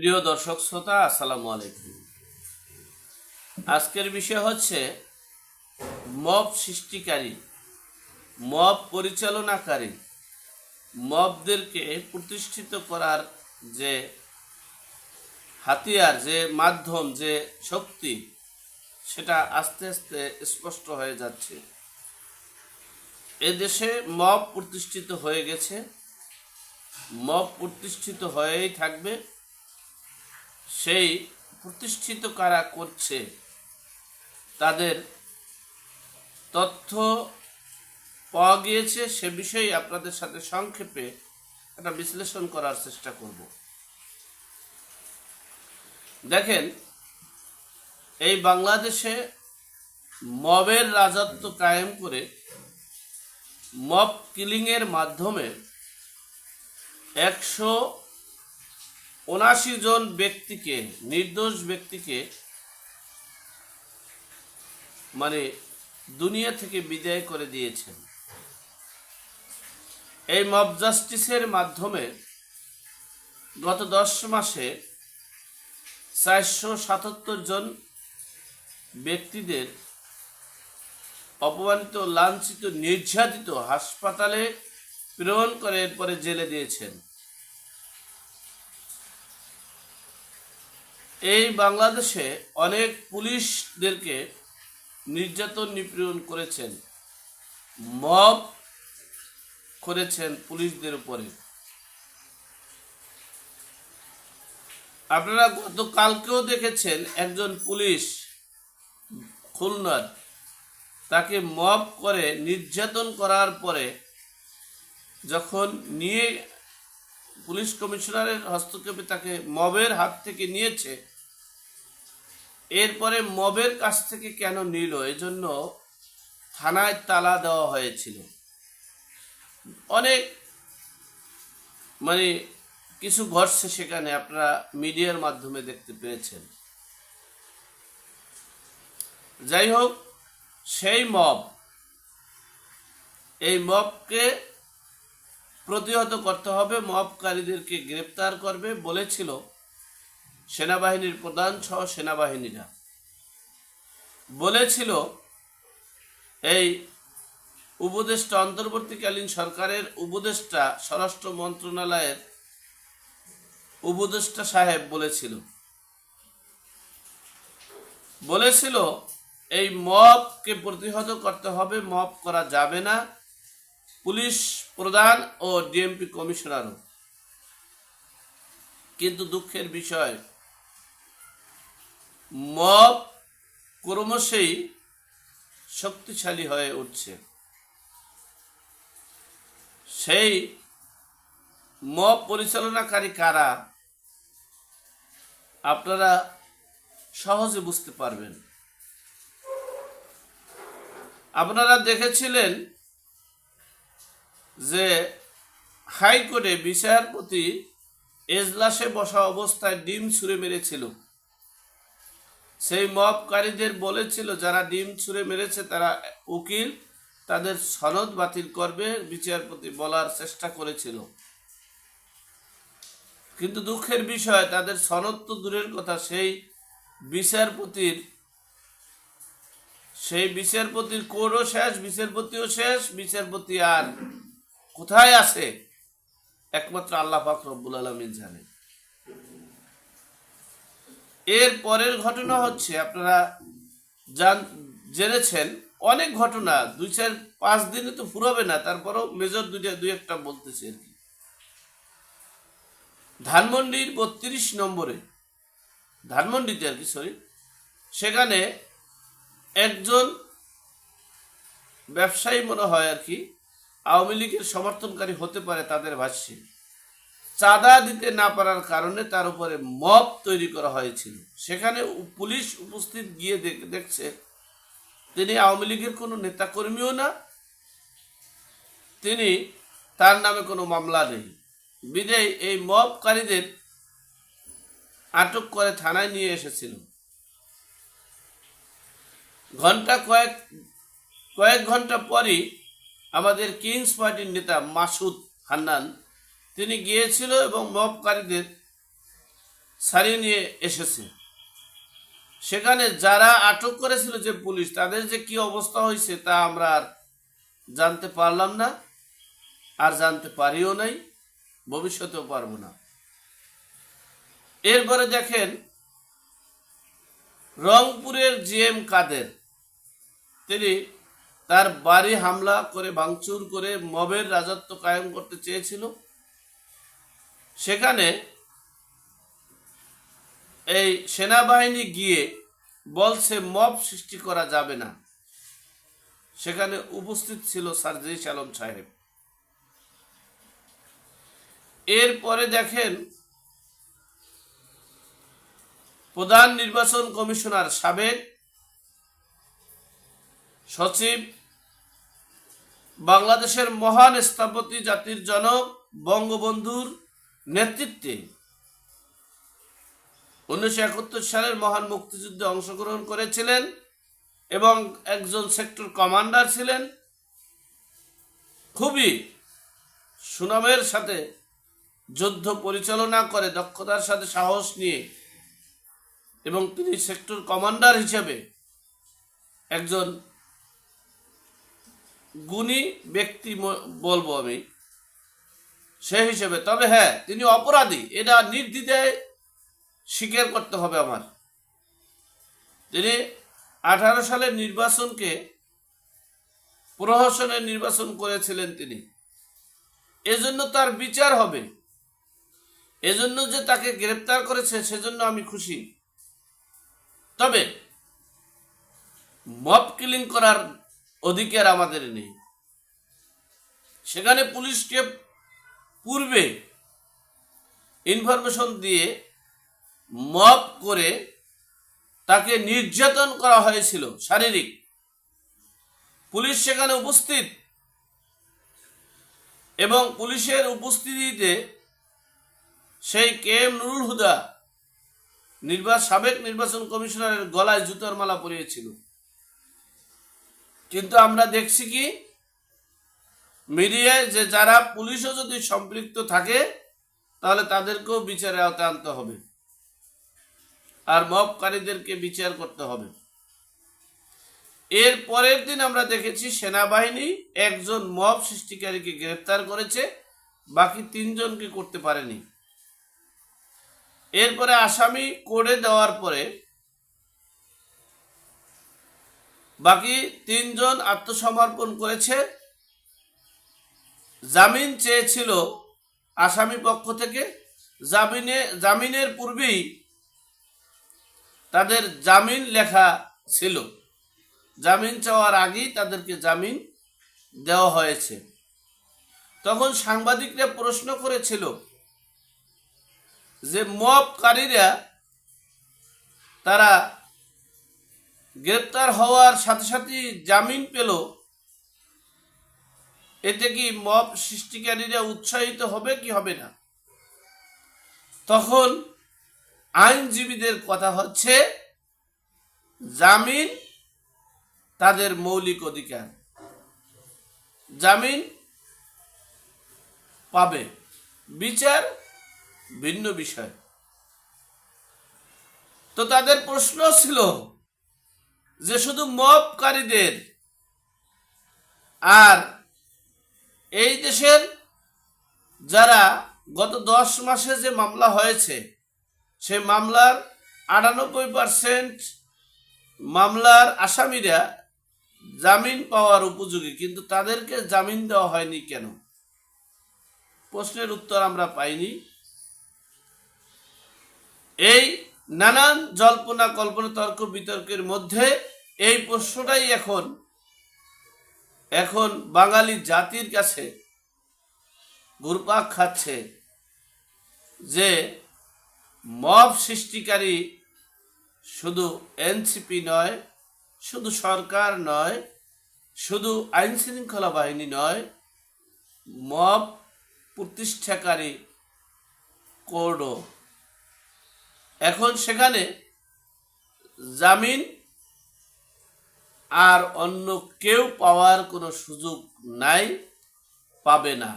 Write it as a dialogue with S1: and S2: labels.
S1: প্রিয় দর্শক শ্রোতা, আসসালামু আলাইকুম। আজকের বিষয় হচ্ছে মব সৃষ্টিকারী, মব পরিচালনাকারী মবদেরকে প্রতিষ্ঠিত করার যে হাতিয়ার, যে মাধ্যম, যে শক্তি, সেটা আস্তে আস্তে স্পষ্ট হয়ে যাচ্ছে। এদেশে মব প্রতিষ্ঠিত হয়ে গেছে। মব প্রতিষ্ঠিত হয়েই থাকবে। সেই প্রতিষ্ঠিত কারা করছে, তাদের তথ্য পাওয়া গিয়েছে, সে বিষয়ে আপনাদের সাথে সংক্ষেপে একটা বিশ্লেষণ করার চেষ্টা করব। দেখেন, এই বাংলাদেশে মবের রাজত্ব কায়েম করে মব কিলিংয়ের মাধ্যমে একশো উনাশি জন ব্যক্তিকে, নির্দোষ ব্যক্তিকে মানে দুনিয়া থেকে বিদায় করে দিয়েছেন। এই মব জাস্টিসের মাধ্যমে গত দশ মাসে চারশো সাতাত্তর জন ব্যক্তিদের অপমানিত, লাঞ্ছিত, নির্যাতিত হাসপাতালে প্রেরণ করে এরপরে জেলে দিয়েছেন। এই বাংলাদেশে অনেক পুলিশদেরকে নির্যাতন নিপীড়ন করেছেন, মব করেছেন পুলিশদের উপরে। আপনারা গতকালকেও দেখেছেন একজন পুলিশ, খুলনার, তাকে মব করে নির্যাতন করার পরে যখন নিয়ে পুলিশ কমিশনারের হস্তক্ষেপে তাকে মবের হাত থেকে নিয়েছে এরপরে মবের কাছ থেকে কেন নিল? এজন্য থানায় তালা দেওয়া হয়েছিল। অনেক মানে কিছু ঘটছে সেখানে, আপনারা মিডিয়ার মাধ্যমে দেখতে পেয়েছেন। যাই হোক, সেই মব, এই মবকে প্রতিহত করতে হবে। মবকারীদেরকে গ্রেপ্তার করবে বলেছিল। সেনাবাহিনীর প্রধান সহ সেনাবাহিনীরা। বলেছিল, এই উপদেষ্টা অন্তর্বর্তীকালীন সরকারের উপদেষ্টা স্বরাষ্ট্র মন্ত্রণালয়ের উপদেষ্টা সাহেব বলেছিল। বলেছিল, এই মপকে প্রতিহত করতে হবে মপ করা যাবে না। পুলিশ প্রধান ও ডিএমপি কমিশনারও। কিন্তু দুঃখের বিষয় মব ক্রমশই শক্তিশালী হয়ে উঠছে। সেই মব পরিচালনাকারী কারা, আপনারা সহজে বুঝতে পারবেন। আপনারা দেখেছিলেন যে হাইকোর্টে বিচারপতি এজলাসে বসা অবস্থায় ডিম ছুঁড়ে মেরেছিল। সেই মবকারীদের বলেছিল, যারা ডিম ছুঁড়ে মেরেছে তারা উকিল, তাদের সনদ বাতিল করবে, বিচারপতি বলার চেষ্টা করেছিল। কিন্তু দুঃখের বিষয়, তাদের সনদ তো দূরের কথা, সেই বিচারপতির সেই বিচারপতির কোর্টও শেষ, বিচারপতিও শেষ, বিচারপতি আর কোথায় আছে? একমাত্র আল্লাহ পাক রব্বুল আলমিন জানে। এর পরের ঘটনা হচ্ছে, আপনারা জান, জেনেছেন, অনেক ঘটনা, দুই চার, পাঁচ দিনে তো ফুরাবে না, তারপরেও মেজর দুইটা, দুই একটা বলতেছি আর কি। ধানমন্ডির বত্রিশ নম্বরে, ধানমন্ডিতে আর কি সরি সেখানে একজন ব্যবসায়ী মনে হয় আর কি, আওয়ামী লীগের সমর্থনকারী হতে পারে তাদের ভাষ্যে। চাঁদা দিতে না পারার কারণে তার উপরে মব তৈরি করা হয়েছিল। সেখানে পুলিশ উপস্থিত গিয়ে দেখ- দেখছে, তিনি আওয়ামী লীগের কোনো নেতাকর্মীও না, তিনি তার নামে কোনো মামলা নেই। বিদায় এই মবকারীদের আটক করে থানায় নিয়ে এসেছিল। ঘণ্টা কয়েক কয়েক ঘণ্টা পরই আমাদের কিংস পার্টির নেতা মাসুদ হান্নান তিনি গিয়েছিল এবং মবকারীদের ছাড়িয়ে নিয়ে এসেছে। সেখানে যারা আটক করেছিল যে পুলিশ, তাদের যে কি অবস্থা হয়েছে তা আমরা আর জানতে পারলাম না আর জানতে পারিও নাই, ভবিষ্যতেও পারব না। এরপরে দেখেন, রংপুরের জিএম কাদের, তিনি তার বাড়ি হামলা করে, ভাঙচুর করে, মবের রাজত্ব কায়েম করতে চেয়েছিল। সেখানে এই সেনাবাহিনী গিয়ে বলছে, মব সৃষ্টি করা যাবে না। সেখানে উপস্থিত ছিল সার্জিস আলম সাহেব। এরপরে দেখেন, প্রধান নির্বাচন কমিশনার সাবেক সচিব, বাংলাদেশের মহান স্থপতি জাতির জনক, বঙ্গবন্ধুর নেতৃত্বে উনিশশো একাত্তর সালের মহান মুক্তিযুদ্ধে অংশগ্রহণ করেছিলেন এবং একজন সেক্টর কমান্ডার ছিলেন। খুবই সুনামের সাথে যুদ্ধ পরিচালনা করে, দক্ষতার সাথে সাহস নিয়ে এবং তিনি সেক্টর কমান্ডার হিসেবে একজন গুণী ব্যক্তি বলব আমি। সে হিসেবে। তবে হ্যাঁ তিনি অপরাধী। এটা নির্দ্বিধায় স্বীকার করতে হবে আমার। তিনি আঠারো সালের নির্বাচনকে প্রহসনের নির্বাচন করেছিলেন তিনি। এজন্য তার বিচার হবে। এজন্য যে তাকে গ্রেপ্তার করেছে, সেজন্য আমি খুশি। তবে মব কিলিং করার অধিকার আমাদের নেই। সেখানে পুলিশকে পূর্বে ইনফরমেশন দিয়ে মব করে তাকে নির্যাতন করা হয়েছিল শারীরিক। পুলিশ সেখানে উপস্থিত এবং পুলিশের উপস্থিতিতে সেই কে এম নুরুল হুদা নির্বাচন সাবেক নির্বাচন কমিশনারের গলায় জুতার মালা পরিয়েছিল। কিন্তু আমরা দেখছি কি মিডিয়ায় যে যারা পুলিশও যদি সম্পৃক্ত থাকে, তাহলে তাদেরকেও বিচারে আওতায় আনতে হবে। আর মবকারীদেরকে বিচার করতে হবে। এর পরের দিন আমরা দেখেছি সেনাবাহিনী একজন মব সৃষ্টিকারীকে গ্রেপ্তার করেছে, বাকি তিনজনকে করতে পারেনি। এরপরে আসামি করে দেওয়ার পরে বাকি তিনজন আত্মসমর্পণ করেছে জামিন চেয়েছিল আসামি পক্ষ থেকে। জামিনে, জামিনের পূর্বেই তাদের জামিন লেখা ছিল। জামিন চাওয়ার আগেই তাদেরকে জামিন দেওয়া হয়েছে। তখন সাংবাদিকরা প্রশ্ন করেছিল যে, মবকারীরা তারা গ্রেপ্তার হওয়ার সাথে সাথে জামিন পেল এতে কি মব সৃষ্টিকারীরা উৎসাহিত হবে কি হবে না? তখন আইনজীবীদের কথা হচ্ছে, জামিন তাদের মৌলিক অধিকার। জামিন পাবে। বিচার ভিন্ন বিষয়। তো তাদের প্রশ্ন ছিল যে শুধু মপকারীদের আর এই দেশের যারা গত দশ মাসে যে মামলা হয়েছে, সে মামলার আটানব্বই পার্সেন্ট মামলার আসামিরা জামিন পাওয়ার উপযোগী, কিন্তু তাদেরকে জামিন দেওয়া হয়নি কেন? প্রশ্নের উত্তর আমরা পাইনি। এই নানান জল্পনা কল্পনা তর্ক বিতর্কের মধ্যে এই প্রশ্নটাই এখন এখন বাঙালি জাতির কাছে ঘুরপাক খাচ্ছে যে মব সৃষ্টিকারী শুধু এনসিপি নয়, শুধু সরকার নয়, শুধু আইন শৃঙ্খলা বাহিনী নয়, মব প্রতিষ্ঠাকারী কোর্টও এখন সেখানে জামিন আর অন্য কেউ পাওয়ার কোনো সুযোগ নাই পাবে না।